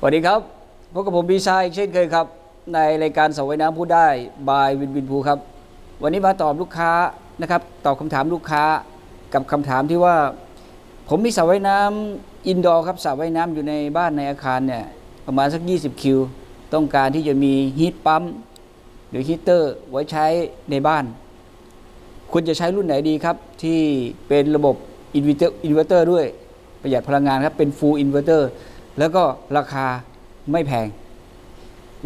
สวัสดีครับพบกับผมพีชายเช่นเคยครับ ในรายการสวยน้ำพูดได้บายวินวินภูครับ วันนี้มาตอบลูกค้านะครับตอบคำถามลูกค้ากับคำถามที่ว่า ผมมีสระว่ายน้ำอินดอร์ครับสระว่ายน้ำอยู่ในบ้านในอาคารเนี่ยประมาณสัก 20 คิว ต้องการที่จะมีฮีทปั๊มหรือฮีเตอร์ไว้ใช้ในบ้านควรจะใช้รุ่นไหนดีครับ ที่เป็นระบบอินเวอร์เตอร์ด้วยประหยัดพลังงานครับเป็นฟูลอินเวอร์เตอร์ แล้วก็ราคาไม่แพง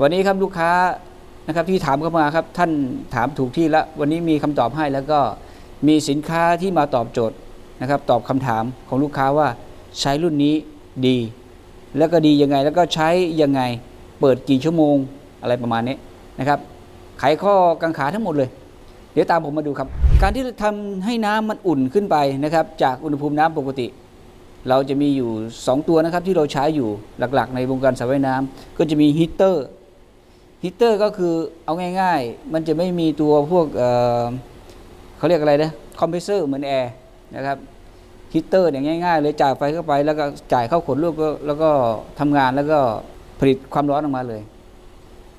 วันนี้ครับลูกค้านะครับที่ถามเข้ามาครับท่านถามถูกที่แล้ววันนี้มีคำตอบให้แล้วก็มีสินค้าที่มาตอบโจทย์นะครับ ตอบคำถามของลูกค้าว่าใช้รุ่นนี้ดี แล้วก็ดียังไงแล้วก็ใช้ยังไงเปิดกี่ชั่วโมงอะไรประมาณนี้นะครับไขข้อกังขาทั้งหมดเลย เดี๋ยวตามผมมาดูครับ การที่ทำให้น้ำมันอุ่นขึ้นไปนะครับ จากอุณหภูมิน้ำปกติ เราจะมีอยู่ 2 ตัวนะครับที่เราใช้อยู่หลักๆ ในวงการสระว่ายน้ำก็จะมีฮีเตอร์ฮีเตอร์ก็คือเอาง่าย ๆ มันจะไม่มีตัวพวกเเขาเรียกอะไรนะคอมเพรสเซอร์เหมือนแอร์นะครับฮีเตอร์เนี่ยง่ายๆเลยจ่ายไฟเข้าไปแล้วก็จ่ายเข้าขนลูกแล้วก็ทำงานแล้วก็ผลิตความร้อนออกมาเลย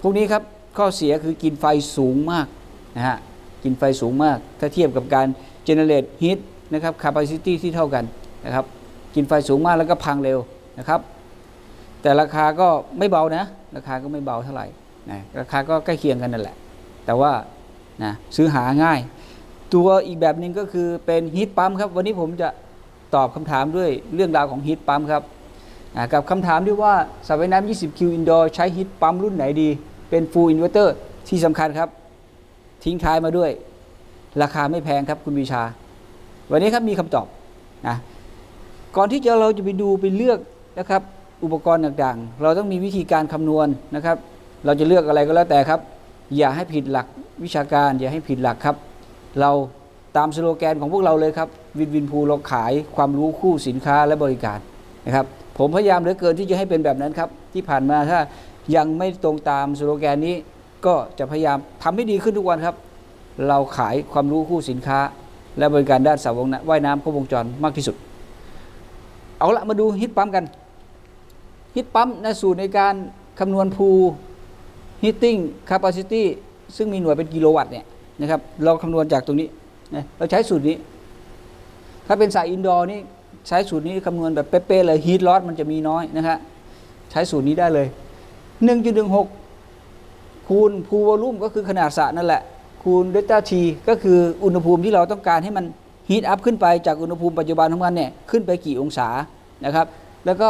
พวกนี้ครับข้อเสียคือกินไฟสูงมากนะฮะกินไฟสูงมาก ถ้าเทียบกับการ generate heat นะครับ capacity ที่เท่ากันนะครับ กินไฟสูงมากแล้วก็พังเร็วนะครับ แต่ราคาก็ไม่เบานะ ราคาก็ไม่เบาเท่าไหร่นะราคาก็ใกล้เคียงกันนั่นแหละ แต่ว่านะซื้อหาง่าย ตัวอีกแบบหนึ่งก็คือเป็นฮีทปั๊มครับ วันนี้ผมจะตอบคำถามด้วยเรื่องราวของฮีทปั๊มครับกับคำถามที่ว่าสระว่ายน้ำ20คิวอินดอร์ใช้ฮีทปั๊มรุ่นไหนดี เป็นฟูลอินเวอร์เตอร์ที่สำคัญครับ ทิ้งท้ายมาด้วย ราคาไม่แพงครับคุณวิชา วันนี้ครับมีคำตอบนะ ก่อนที่จะเราจะไปดูไปเลือกนะครับ อุปกรณ์ต่างๆ เราต้องมีวิธีการคำนวณนะครับ เราจะเลือกอะไรก็แล้วแต่ครับ อย่าให้ผิดหลักวิชาการ อย่าให้ผิดหลักครับ เราตามสโลแกนของพวกเราเลยครับ วินวินพูเราขายความรู้คู่สินค้าและบริการนะครับ ผมพยายามเหลือเกินที่จะให้เป็นแบบนั้นครับ ที่ผ่านมาถ้ายังไม่ตรงตามสโลแกนนี้ ก็จะพยายามทำให้ดีขึ้นทุกวันครับ เราขายความรู้คู่สินค้า และบริการด้านสาวงว่ายน้ำครบวงจรมากที่สุด เอาละมาดูฮิตปั๊มกัน ฮิตปั๊มในสูตรในการคำนวณพูฮิตติ้งคาปาซิตี้ซึ่งมีหน่วยเป็นกิโลวัตต์เนี่ยนะครับเราคำนวณจากตรงนี้นะเราใช้สูตรนี้ ถ้าเป็นสายอินดอร์นี่ใช้สูตรนี้คำนวณแบบเป๊ะๆเลยฮีทลอสมันจะมีน้อยนะครับใช้สูตรนี้ได้เลย 1.16 คูณพูวอลุ่มก็คือขนาดสระนั่นแหละ คูณเดลต้าทีก็คืออุณหภูมิที่เราต้องการให้มัน ฮีทอัพขึ้นไปจากอุณหภูมิปัจจุบันของมันเนี่ยขึ้นไปกี่องศานะครับ แล้วก็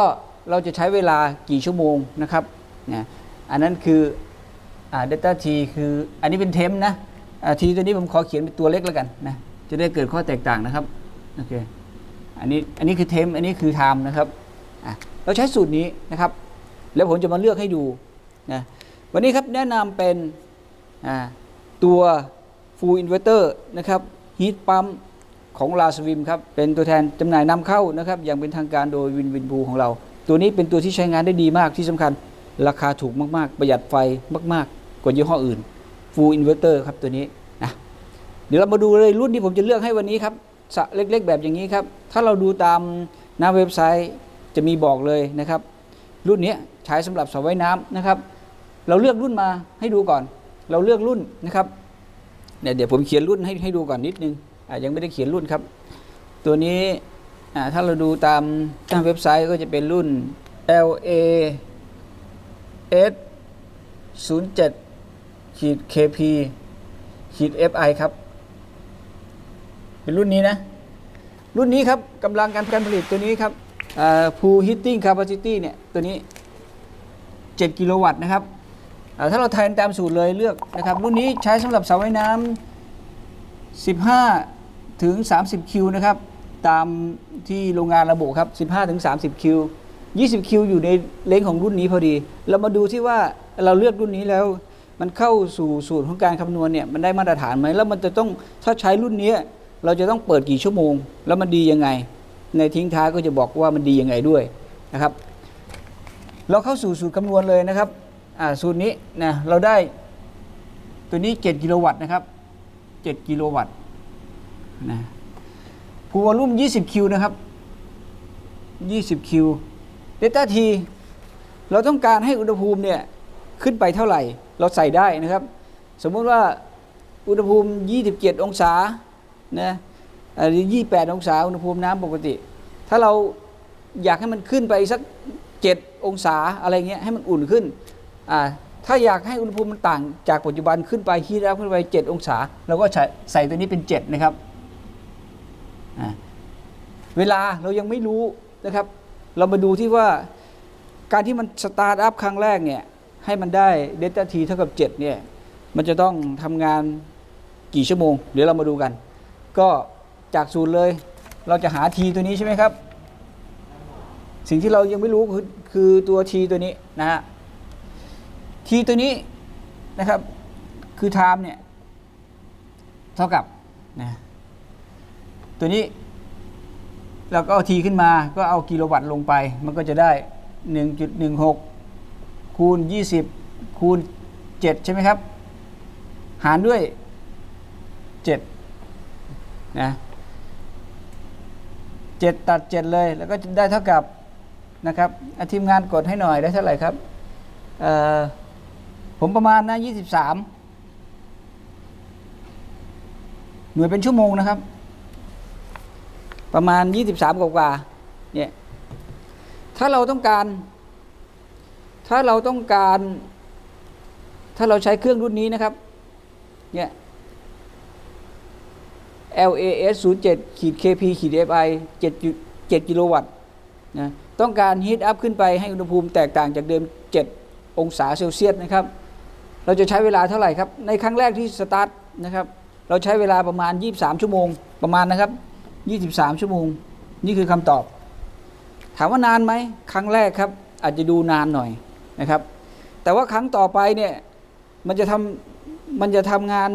เราจะใช้เวลากี่ชั่วโมงนะครับนะอันนั้นคือเดลต้าทีคืออันนี้เป็นเทมนะทีตัวนี้ผมขอเขียนเป็นตัวเล็กแล้วกันนะจะได้เกิดข้อแตกต่างนะครับโอเคอันนี้อันนี้คือเทมอันนี้คือไทม์นะครับเราใช้สูตรนี้นะครับ แล้วผมจะมาเลือกให้ดูนะวันนี้ครับแนะนำเป็นอ่าตัว Full Inverter นะครับฮีทปั๊ม ของลาสวิมครับ เป็นตัวแทนจำหน่ายนำเข้านะครับ อย่างเป็นทางการโดยวินวินบูของเรา ตัวนี้เป็นตัวที่ใช้งานได้ดีมากที่สำคัญ ราคาถูกมาก ๆ ประหยัดไฟมาก ๆ กว่ายี่ห้ออื่น Full Inverter ครับตัวนี้นะเดี๋ยวเรามาดูเลยรุ่นที่ผมจะเลือกให้วันนี้ครับสระเล็กๆ แบบอย่างนี้ครับ ถ้าเราดูตามหน้าเว็บไซต์จะมีบอกเลยนะครับ รุ่นนี้ใช้สำหรับสระว่ายน้ำนะครับ เราเลือกรุ่นมาให้ดูก่อน เราเลือกรุ่นนะครับเนี่ยเดี๋ยวผมเขียนรุ่นให้ให้ดูก่อนนิดนึง ยังไม่ได้เขียนรุ่นครับ ตัวนี้อ่าถ้าเราดูตามหน้าเว็บไซต์ก็จะเป็นรุ่น LA S 0 7ขีด KP ขีด FI ครับ เป็นรุ่นนี้นะ รุ่นนี้ครับกำลังการการผลิตตัวนี้ครับพูฮิตติ้งคาปาซิตี้เนี่ย ตัวนี้ 7 กิโลวัตต์นะครับอ่าถ้าเราแทนตามสูตรเลยเลือกนะครับ รุ่นนี้ใช้สำหรับสระว่ายน้ำ15 ถึง 30 คิวนะครับ ตามที่โรงงานระบุครับ 15ถึง30 คิว 20 คิวอยู่ในเลนของรุ่นนี้พอดี เรามาดูที่ว่าเราเลือกรุ่นนี้แล้ว มันเข้าสู่สูตรของการคำนวณเนี่ยมันได้มาตรฐานไหมแล้วมันจะต้องถ้าใช้รุ่นนี้เราจะต้องเปิดกี่ชั่วโมง แล้วมันดียังไง ในทิ้งท้ายก็จะบอกว่ามันดียังไงด้วยนะครับ เราเข้าสู่สูตรคำนวณเลยนะครับอ่าสูตรนี้นะเราได้ตัวนี้ 7 กิโลวัตต์นะครับ 7 กิโลวัตต์ นะพูวอลุ่ม 20 คิวนะครับ 20 คิวเดลต้าทีเราต้องการให้อุณหภูมิเนี่ยขึ้นไปเท่าไหร่ เราใส่ได้นะครับ สมมุติว่าอุณหภูมิ 27 องศานะหรือ 28 องศา อุณหภูมิน้ำปกติ ถ้าเราอยากให้มันขึ้นไปสัก 7 องศาอะไรเงี้ยให้มันอุ่นขึ้นอ่าถ้าอยากให้อุณหภูมิมันต่างจากปัจจุบันขึ้นไปฮีทอัพขึ้นไป 7 องศาเราก็ใส่ตัวนี้เป็น 7 นะครับ เวลาเรายังไม่รู้นะครับ เรามาดูที่ว่าการที่มันสตาร์ทอัพครั้งแรกเนี่ยให้มันได้เดต้าทีเท่ากับ 7 เนี่ย มันจะต้องทำงานกี่ชั่วโมง เดี๋ยวเรามาดูกัน ก็จากศูนย์เลย เราจะหาทีตัวนี้ใช่ไหมครับ สิ่งที่เรายังไม่รู้คือคือตัวทีตัวนี้นะฮะทีตัวนี้นะครับ คือ time เนี่ย เท่ากับนะ ตัวนี้เราก็เอาทีขึ้นมาก็เอากิโลวัตต์ลงไป มันก็จะได้ 1.16 คูณ 20 คูณ 7 ใช่ไหมครับ หารด้วย 7 นะ 7 ตัด 7 เลย แล้วก็ได้เท่ากับนะครับอะทีมงานกดให้หน่อยได้เท่าไหร่ครับ ผมประมาณนะ23 หน่วยเป็นชั่วโมงนะครับ ประมาณ 23 กว่าๆเนี่ยถ้าเราต้องการ ถ้าเราต้องการ ถ้าเราใช้เครื่องรุ่นนี้นะครับเนี่ย LAS 07ขีด KP ขีด FI 7 7กิโลวัตต์นะต้องการฮีทอัพขึ้นไปให้อุณหภูมิแตกต่างจากเดิม 7 องศาเซลเซียสนะครับ เราจะใช้เวลาเท่าไหร่ครับ ในครั้งแรกที่สตาร์ทนะครับ เราใช้เวลาประมาณ 23 ชั่วโมงประมาณนะครับ 23 ชั่วโมง นี่คือคำตอบ ถามว่านานไหม ครั้งแรกครับ อาจจะดูนานหน่อยนะครับ แต่ว่าครั้งต่อไปเนี่ย มันจะทำมันจะทำงาน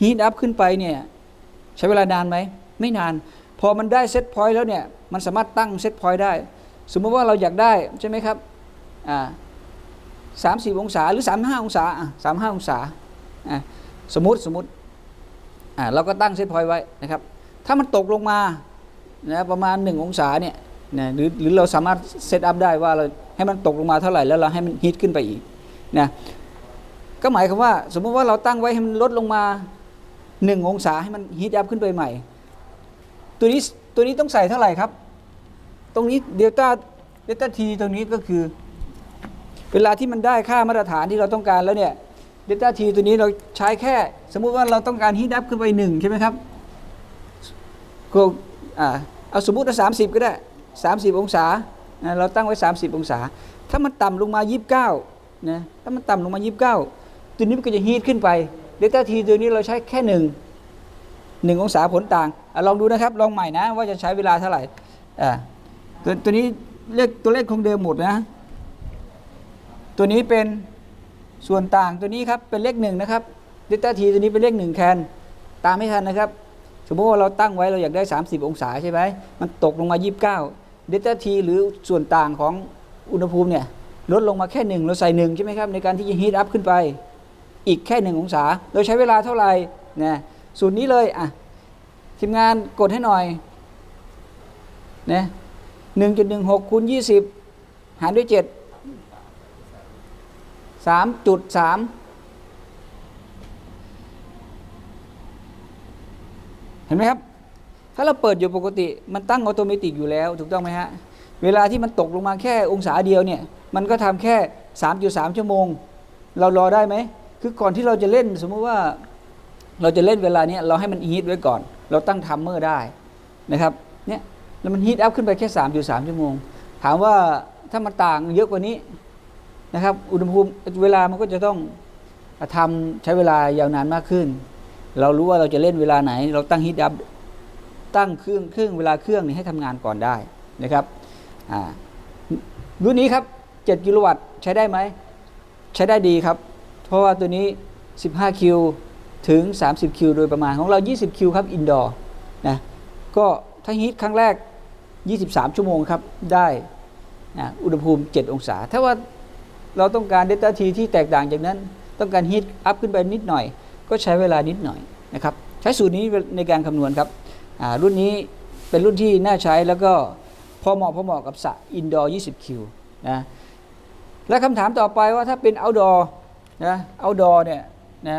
ฮีทอัพขึ้นไปเนี่ย ใช้เวลานานไหม ไม่นาน พอมันได้เซตพอยต์แล้วเนี่ย มันสามารถตั้งเซตพอยต์ได้ สมมติว่าเราอยากได้ใช่ไหมครับ อ่าสามสิบองศาหรือสามห้าองศาอะสามห้าองศาอะสมมติสมมติอ่าเราก็ตั้งเซตพอยต์ไว้นะครับ ถ้ามันตกลงมานะประมาณ 1 องศาเนี่ยนะหรือหรือเราสามารถเซตอัพได้ว่าเราให้มันตกลงมาเท่าไหร่แล้วเราให้มันฮีทขึ้นไปอีกนะก็หมายความว่า สมมติว่าเราตั้งไว้ให้มันลดลงมา 1 องศาให้มันฮีทอัพขึ้นไปใหม่ ตัวนี้ตัวนี้ต้องใส่เท่าไหร่ครับ ตรงนี้เดลต้าเดลต้าทีตรงนี้ก็คือ เวลาที่มันได้ค่ามาตรฐานที่เราต้องการแล้วเนี่ยเดลต้าทีตัวนี้เราใช้แค่ สมมุติว่าเราต้องการฮีทอัพขึ้นไปหนึ่งใช่ไหมครับ ก็เอาสมมุติว่าสามสิบก็ได้สามสิบองศาเราตั้งไว้30องศา ถ้ามันต่ำลงมา29นะถ้ามันต่ำลงมา29ตัวนี้มันก็จะฮีทขึ้นไปเดลต้าทีตัวนี้เราใช้แค่หนึ่งหนึ่งองศาผลต่างอลองดูนะครับ ลองใหม่นะ ว่าจะใช้เวลาเท่าไหร่ตัวตัวนี้เลขตัวเลขคงเดิมหมดนะ ตัวนี้เป็นส่วนต่างตัวนี้ครับเป็นเลขหนึ่งนะครับเดลต้าทีตัวนี้เป็นเลขหนึ่งแคนตามไม่ทันนะครับ สมมติว่าเราตั้งไว้เราอยากได้ 30 องศาใช่ไหมมันตกลงมา 29 เดลต้าทีหรือส่วนต่างของอุณหภูมิเนี่ยลดลงมาแค่หนึ่งเราใส่หนึ่งใช่ไหมครับ ในการที่จะฮีทอัพขึ้นไป อีกแค่หนึ่งองศา เราใช้เวลาเท่าไหร่นะสูตรนี้เลยอะทีมงานกดให้หน่อยนะหนึ่งจุดหนึ่งหกคูณยี่สิบหารด้วยเจ็ดสามจุดสาม เห็นไหมครับ ถ้าเราเปิดอยู่ปกติมันตั้งออโตเมติกอยู่แล้วถูกต้องไหมฮะ เวลาที่มันตกลงมาแค่องศาเดียวเนี่ย มันก็ทำแค่ 3.3 ชั่วโมง เรารอได้ไหม คือก่อนที่เราจะเล่นสมมติว่าเราจะเล่นเวลาเนี้ยเราให้มันฮีทไว้ก่อน เราตั้งทัมเมอร์ได้นะครับ เนี่ยแล้วมันฮีทอัพขึ้นไปแค่ 3.3 ชั่วโมง ถามว่าถ้ามันต่างเยอะกว่านี้นะครับ อุณหภูมิเวลามันก็จะต้องทำใช้เวลายาวนานมากขึ้น เรารู้ว่าเราจะเล่นเวลาไหน เราตั้งฮีทอัพตั้งเครื่องเครื่องเวลาเครื่องนี้ให้ทำงานก่อนได้นะครับอ่ารุ่นนี้ครับ 7 กิโลวัตต์ใช้ได้ไหม ใช้ได้ดีครับ เพราะว่าตัวนี้ 15 คิวถึง 30 คิวโดยประมาณของเรา 20 คิวครับ อินดอร์นะก็ถ้าฮีทครั้งแรก 23 ชั่วโมงครับ ได้นะอุณหภูมิ 7 องศา ถ้าว่าเราต้องการเดลต้าทีที่แตกต่างจากนั้น ต้องการฮีทอัพขึ้นไปนิดหน่อย ก็ใช้เวลานิดหน่อยนะครับใช้สูตรนี้ในการคำนวณครับรุ่นนี้เป็นรุ่นที่น่าใช้แล้วก็พอเหมาะพอเหมาะกับสระอินดอร์20คิวนะและคำถามต่อไปว่าถ้าเป็น outdoor นะ outdoor เนี่ยนะ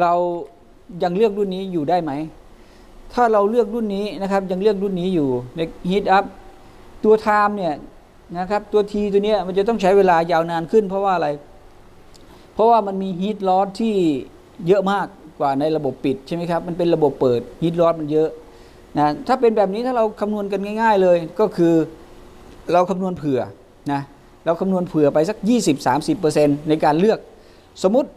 เรายังเลือกรุ่นนี้อยู่ได้ไหม ถ้าเราเลือกรุ่นนี้นะครับยังเลือกรุ่นนี้อยู่ใน heat up ตัว time เนี่ยนะครับตัว T ตัวเนี้ยมันจะต้องใช้เวลายาวนานขึ้นเพราะว่าอะไร เพราะว่ามันมี heat loss ที่ เยอะมากกว่าในระบบปิดใช่ไหมครับ มันเป็นระบบเปิด heat loss มันเยอะนะถ้าเป็นแบบนี้ถ้าเราคำนวณกันง่าย ๆ เลยก็คือเราคำนวณเผื่อนะเราคำนวณเผื่อไปสัก 20-30%ในการเลือก สมมุติ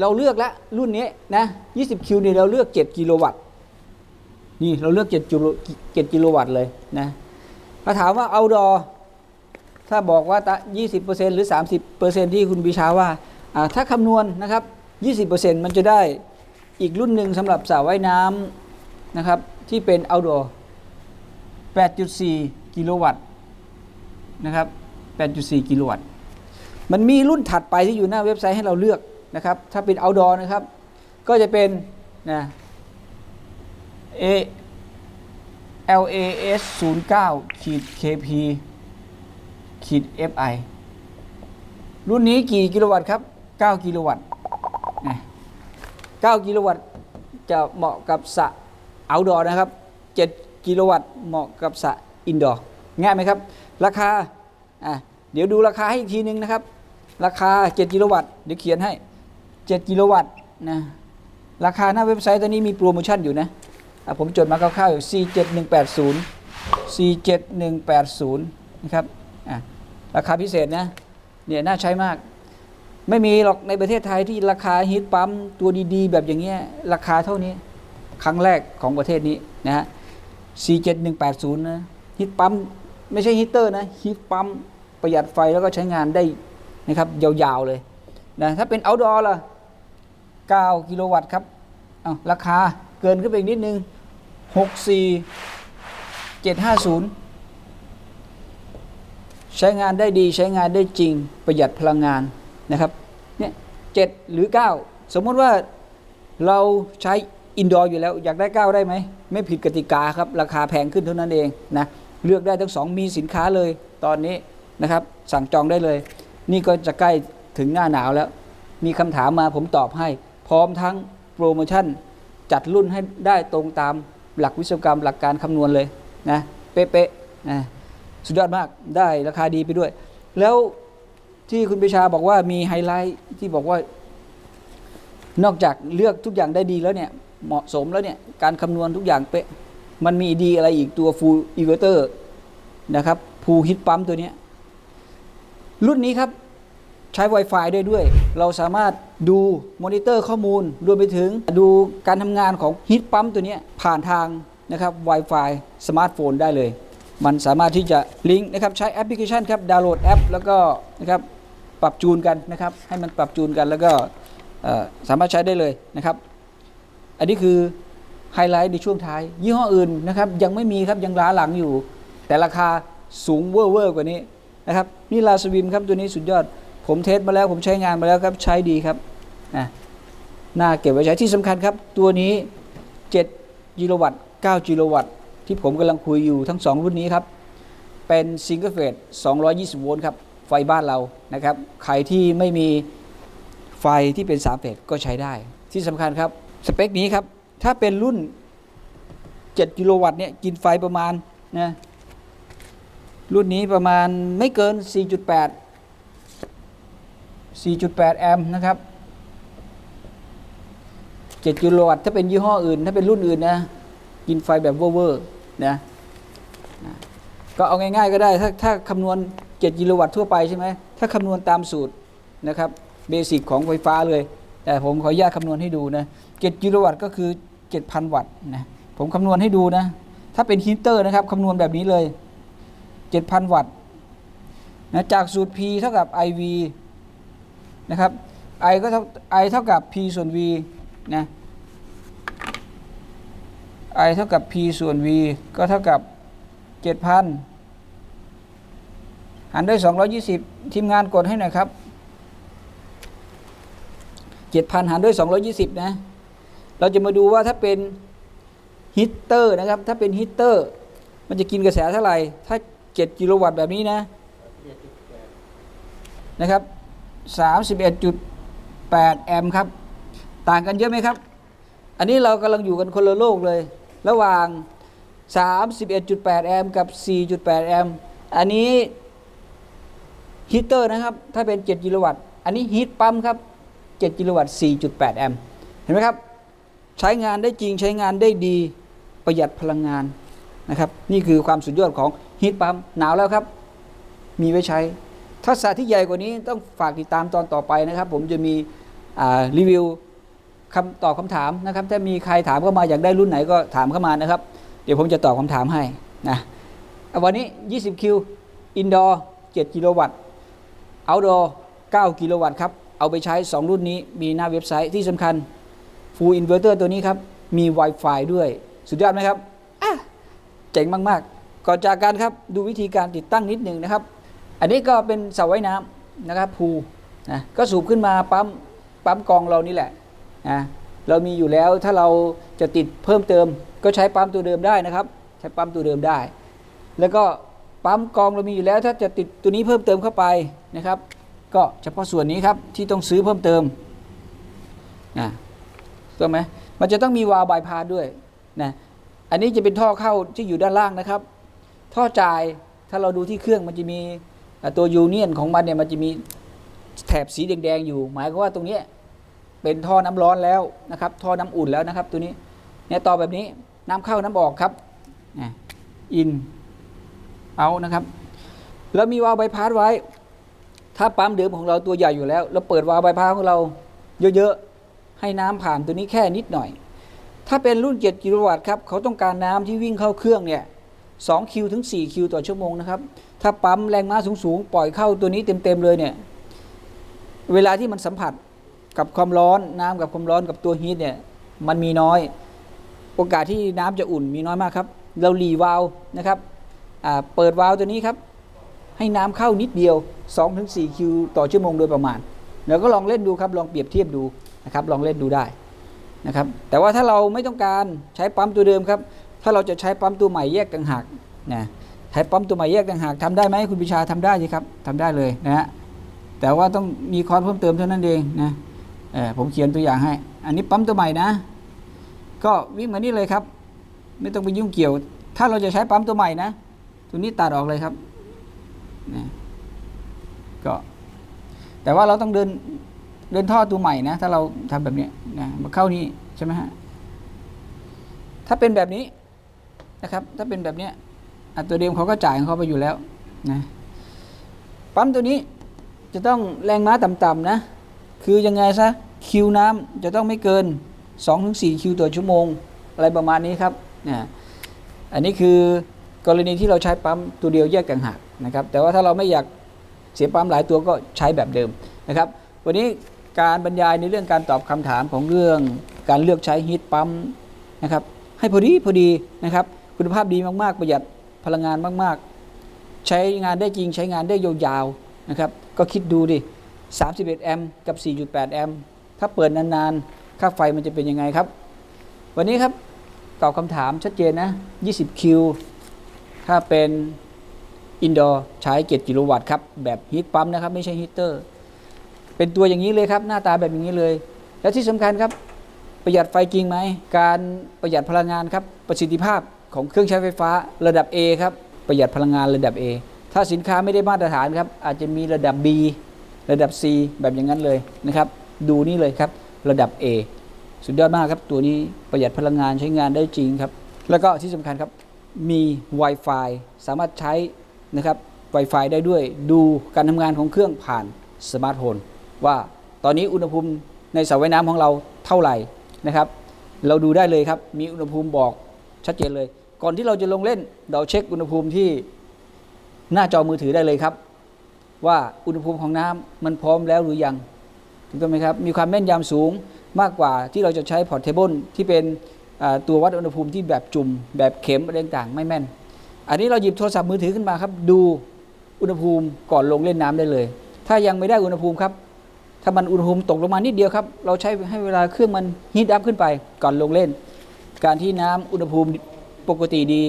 เราเลือกแล้วรุ่นนี้นะ 20 คิวเนี่ยเราเลือก 7 กิโลวัตต์นี่เราเลือก7กิโล7กิโลวัตต์เลยนะถ้าถามว่าเอาดอถ้าบอกว่าตะ20%หรือ 30%ที่คุณบิชาว่าอ่าถ้าคำนวณนะครับ 20%มันจะได้อีกรุ่นหนึ่งสำหรับสระว่ายน้ำนะครับ ที่เป็น outdoor 8.4 กิโลวัตต์นะครับ 8.4 กิโลวัตต์ มันมีรุ่นถัดไปที่อยู่หน้าเว็บไซต์ให้เราเลือกนะครับ ถ้าเป็น outdoor นะครับ ก็จะเป็นนะ A LAS 09ขีด KP ขีด FI รุ่นนี้กี่กิโลวัตต์ครับ 9 กิโลวัตต์ 9 กิโลวัตต์จะเหมาะกับสระ outdoor นะครับ 7 กิโลวัตต์เหมาะกับสระ indoor ง่ายไหมครับ ราคาอะเดี๋ยวดูราคาให้อีกทีนึงนะครับ ราคา 7 กิโลวัตต์เดี๋ยวเขียนให้ 7 กิโลวัตต์นะราคาหน้าเว็บไซต์ตอนนี้มีโปรโมชั่นอยู่นะะผมจดมาคร่าวๆอยู่ 47180 47180 นะครับราคาพิเศษนะเนี่ยน่าใช้มาก ไม่มีหรอกในประเทศไทยที่ราคาฮิตปั๊มตัวดีๆ แบบอย่างเงี้ยราคาเท่านี้ ครั้งแรกของประเทศนี้นะฮะ47180 นะฮิตปั๊มไม่ใช่ฮีตเตอร์นะฮีตปั๊มประหยัดไฟแล้วก็ใช้งานได้นะครับยาวๆเลยนะถ้าเป็น outdoor ล่ะ 9 กิโลวัตต์ครับเอาราคาเกินขึ้นไปอีกนิดนึง 64750 ใช้งานได้ดีใช้งานได้จริงประหยัดพลังงาน นะครับเนี่ยเจ็ดหรือ 9 สมมติว่าเราใช้อินดอร์อยู่แล้ว อยากได้ 9 ได้ไหม ไม่ผิดกติกาครับ ราคาแพงขึ้นเท่านั้นเองนะเลือกได้ทั้งสองมีสินค้าเลยตอนนี้นะครับ สั่งจองได้เลย นี่ก็จะใกล้ถึงหน้าหนาวแล้ว มีคำถามมาผมตอบให้ พร้อมทั้งโปรโมชั่นจัดรุ่นให้ได้ตรงตามหลักวิศวกรรมหลักการคำนวณเลยนะเป๊ะๆนะสุดยอดมากได้ราคาดีไปด้วย แล้ว ที่คุณปิชาบอกว่ามีไฮไลท์ที่บอกว่า นอกจากเลือกทุกอย่างได้ดีแล้วเนี่ย เหมาะสมแล้วเนี่ย การคำนวณทุกอย่างเป๊ะ มันมีดีอะไรอีกตัว full inverter นะครับฟูลฮิตปั๊มตัวนี้ รุ่นนี้ครับใช้ Wi-Fi ได้ด้วย เราสามารถดูมอนิเตอร์ข้อมูลรวมไปถึงดูการทำงานของฮิตปั๊มตัวนี้ผ่านทางนะครับ Wi-Fi สมาร์ทโฟนได้เลย มันสามารถที่จะลิงก์นะครับใช้แอปพลิเคชันครับดาวน์โหลดแอป แล้วก็นะครับ ปรับจูนกันนะครับ ให้มันปรับจูนกันแล้วก็สามารถใช้ได้เลยนะครับ อันนี้คือไฮไลท์ในช่วงท้าย ยี่ห้ออื่นนะครับยังไม่มีครับยังล้าหลังอยู่ แต่ราคาสูงเวอร์เวอร์กว่านี้นะครับนี่ลาสวิมครับตัวนี้สุดยอด ผมเทสมาแล้วผมใช้งานมาแล้วครับใช้ดีครับอะน่าเก็บไว้ใช้ที่สำคัญครับ ตัวนี้ 7 กิโลวัตต์ 9 กิโลวัตต์ ที่ผมกำลังคุยอยู่ทั้ง 2 รุ่นนี้ครับ เป็นซิงเกิลเฟส220 โวลต์ครับ ไฟบ้านเรานะครับใครที่ไม่มีไฟที่เป็น3เฟสก็ใช้ได้ ที่สำคัญครับ สเปคนี้ครับ ถ้าเป็นรุ่น 7 กิโลวัตต์เนี่ยกินไฟประมาณนะรุ่นนี้ประมาณไม่เกิน 4.8 4.8 แอมป์นะครับ 7 กิโลวัตต์ถ้าเป็นยี่ห้ออื่น ถ้าเป็นรุ่นอื่นนะ กินไฟแบบเวอร์ๆนะก็เอาง่ายๆก็ได้ ถ้าถ้าคำนวณ 7กิโลวัตต์ทั่วไปใช่ไหมถ้าคำนวณตามสูตรนะครับเบสิกของไฟฟ้าเลย แต่ผมขออนุญาตคำนวณให้ดูนะ7กิโลวัตต์ก็คือ 7,000 วัตต์นะผมคำนวณให้ดูนะ ถ้าเป็นฮีตเตอร์นะครับคำนวณแบบนี้เลย 7,000 วัตต์นะจากสูตร P เท่ากับ IV นะครับ I ก็เท่า I เท่ากับ P ส่วน V นะ I เท่ากับ P ส่วน V ก็เท่ากับ 7,000 หารด้วย 220 ทีมงานกดให้หน่อยครับ 7,000 หารด้วย 220 นะ เราจะมาดูว่าถ้าเป็นฮีตเตอร์นะครับ ถ้าเป็นฮีตเตอร์ มันจะกินกระแสเท่าไหร่ ถ้า 7 กิโลวัตต์แบบนี้นะ นะครับ 31.8 แอมป์ครับ ต่างกันเยอะไหมครับ อันนี้เรากำลังอยู่กันคนละโลกเลย ระหว่าง 31.8 แอมป์กับ 4.8 แอมป์อันนี้ ฮีเตอร์นะครับ ถ้าเป็น 7 กิโลวัตต์ อันนี้ฮีทปั๊มครับ 7 กิโลวัตต์ 4.8 แอมป์ เห็นไหมครับ ใช้งานได้จริงใช้งานได้ดี ประหยัดพลังงานนะครับ นี่คือความสุดยอดของฮีทปั๊ม หนาวแล้วครับ มีไว้ใช้ถ้าสาธิตใหญ่กว่านี้ต้องฝากติดตามตอนต่อไปนะครับ ผมจะมีรีวิวคำตอบคำถามนะครับ ถ้ามีใครถามเข้ามาอยากได้รุ่นไหนก็ถามเข้ามานะครับ เดี๋ยวผมจะตอบคำถามให้นะอะวันนี้ 20 คิว อินดอร์ 7 กิโลวัตต์ เอาดอ9กิโลวัตต์ครับ เอาไปใช้ 2 รุ่นนี้มีหน้าเว็บไซต์ที่สำคัญ Full Inverter ตัวนี้ครับ มี Wi-Fi ด้วย สุดยอดไหมครับอะเจ๋งมาก ๆ ก่อนจากกันครับ ดูวิธีการติดตั้งนิดหนึ่งนะครับ อันนี้ก็เป็นเสาว่ายน้ำนะครับพูลนะก็สูบขึ้นมาปั๊มปั๊มกองเรานี่แหละนะเรามีอยู่แล้วถ้าเราจะติดเพิ่มเติม ก็ใช้ปั๊มตัวเดิมได้นะครับ ใช้ปั๊มตัวเดิมได้ แล้วก็ ปั๊มกองเรามีอยู่แล้ว ถ้าจะติดตัวนี้เพิ่มเติมเข้าไปนะครับ ก็เฉพาะส่วนนี้ครับที่ต้องซื้อเพิ่มเติมนะถูกไหมมันจะต้องมีวาล์วบายพาสด้วยนะอันนี้จะเป็นท่อเข้าที่อยู่ด้านล่างนะครับ ท่อจ่ายถ้าเราดูที่เครื่องมันจะมีตัวยูเนียนของมันเนี่ยมันจะมีแถบสีแดงๆอยู่ หมายความว่าตรงนี้เป็นท่อน้ำร้อนแล้วนะครับ ท่อน้ำอุ่นแล้วนะครับ ตัวนี้เนี่ยต่อแบบนี้น้ำเข้าน้ำออกครับอิน เอานะครับ แล้วมีวาล์วใบพัดไว้ ถ้าปั๊มเดิมของเราตัวใหญ่อยู่แล้ว เราเปิดวาล์วใบพัดของเราเยอะๆ ให้น้ำผ่านตัวนี้แค่นิดหน่อย ถ้าเป็นรุ่น 7 กิโลวัตต์ครับ เขาต้องการน้ำที่วิ่งเข้าเครื่องเนี่ย2คิวถึง 4 คิวต่อชั่วโมงนะครับ ถ้าปั๊มแรงม้าสูงๆ ปล่อยเข้าตัวนี้เต็มๆ เลยเนี่ย เวลาที่มันสัมผัสกับความร้อนน้ำกับความร้อนกับตัวฮีทเนี่ยมันมีน้อย โอกาสที่น้ำจะอุ่นมีน้อยมากครับ เรารีวาล์วนะครับ เปิดวาล์วตัวนี้ครับ ให้น้ำเข้านิดเดียว 2-4 คิวต่อชั่วโมงโดยประมาณเดี๋ยวก็ลองเล่นดูครับ ลองเปรียบเทียบดูนะครับ ลองเล่นดูได้นะครับ แต่ว่าถ้าเราไม่ต้องการใช้ปั๊มตัวเดิมครับ ถ้าเราจะใช้ปั๊มตัวใหม่แยกต่างหากนะใช้ปั๊มตัวใหม่แยกต่างหากทำได้ไหมคุณปิชาทำได้สิครับทำได้เลยนะฮะ แต่ว่าต้องมีคอร์สเพิ่มเติมเท่านั้นเองนะผมเขียนตัวอย่างให้ อันนี้ปั๊มตัวใหม่นะ ก็วิ่งมานี่เลยครับ ไม่ต้องไปยุ่งเกี่ยว ถ้าเราจะใช้ปั๊มตัวใหม่นะ ตัวนี้ตัดออกเลยครับนะก็ แต่ว่าเราต้องเดินเดินท่อตัวใหม่นะ ถ้าเราทำแบบนี้นะมาเข้านี่ใช่ไหมฮะถ้าเป็นแบบนี้นะครับ ถ้าเป็นแบบนี้ตัวเดิมเขาก็จ่ายของเขาไปอยู่แล้วนะปั๊มตัวนี้จะต้องแรงม้าต่ำๆนะ คือยังไงซะคิวน้ำจะต้องไม่เกิน 2-4 คิวต่อชั่วโมง อะไรประมาณนี้ครับนะอันนี้คือ กรณีที่เราใช้ปั๊มตัวเดียวแยกต่างหากนะครับ แต่ว่าถ้าเราไม่อยากเสียปั๊มหลายตัวก็ใช้แบบเดิมนะครับ วันนี้การบรรยายในเรื่องการตอบคำถามของเรื่องการเลือกใช้ฮีทปั๊มนะครับ ให้พอดีพอดีนะครับ คุณภาพดีมากๆ ประหยัดพลังงานมากๆ ใช้งานได้จริงใช้งานได้ยาวๆนะครับ ก็คิดดูดิ 31 แอมป์กับ 4.8 แอมป์ถ้าเปิดนานๆ ค่าไฟมันจะเป็นยังไงครับ วันนี้ครับตอบคำถามชัดเจนนะ 20 คิว ถ้าเป็นอินดอร์ใช้ 7 กิโลวัตต์ครับ แบบฮีทปั๊มนะครับ ไม่ใช่ฮีเตอร์ เป็นตัวอย่างนี้เลยครับ หน้าตาแบบอย่างนี้เลย และที่สำคัญครับ ประหยัดไฟจริงไหม การประหยัดพลังงานครับ ประสิทธิภาพของเครื่องใช้ไฟฟ้าระดับ A ครับ ประหยัดพลังงานระดับ A ถ้าสินค้าไม่ได้มาตรฐานครับ อาจจะมีระดับ B ระดับ C แบบอย่างนั้นเลยนะครับ ดูนี่เลยครับ ระดับ A สุดยอดมากครับ ตัวนี้ประหยัดพลังงานใช้งานได้จริงครับ แล้วก็ที่สำคัญครับ มี Wi-Fi สามารถใช้นะครับ Wi-Fi ได้ด้วยดูการทำงานของเครื่องผ่านสมาร์ทโฟนว่าตอนนี้อุณหภูมิในสระว่ายน้ำของเราเท่าไหร่นะครับ เราดูได้เลยครับ มีอุณหภูมิบอกชัดเจนเลย ก่อนที่เราจะลงเล่นเราเช็คอุณหภูมิที่หน้าจอมือถือได้เลยครับ ว่าอุณหภูมิของน้ำมันพร้อมแล้วหรือยังถูกต้องไหมครับ มีความแม่นยำสูงมากกว่าที่เราจะใช้พอร์ตเทเบิลที่เป็น ตัววัดอุณหภูมิที่แบบจุ่มแบบเข็มอะไรต่างๆ ไม่แม่น อันนี้เราหยิบโทรศัพท์มือถือขึ้นมาครับ ดูอุณหภูมิก่อนลงเล่นน้ำได้เลย ถ้ายังไม่ได้อุณหภูมิครับ ถ้ามันอุณหภูมิตกลงมานิดเดียวครับ เราใช้ให้เวลาเครื่องมันฮีทอัพขึ้นไปก่อนลงเล่น การที่น้ำอุณหภูมิปกติดี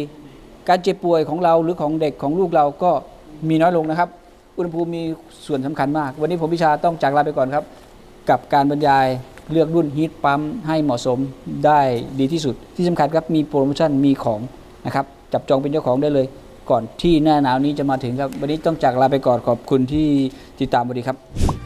การเจ็บป่วยของเราหรือของเด็กของลูกเราก็มีน้อยลงนะครับ อุณหภูมิมีส่วนสำคัญมาก วันนี้ผมพิชาต้องจากลาไปก่อนครับ กับการบรรยาย เลือกรุ่นฮีทปั๊มให้เหมาะสมได้ดีที่สุด ที่สำคัญครับมีโปรโมชั่นมีของนะครับจับจองเป็นเจ้าของได้เลย ก่อนที่หน้าหนาวนี้จะมาถึงครับ วันนี้ต้องจากลาไปก่อนขอบคุณที่ติดตามสวัสดีครับ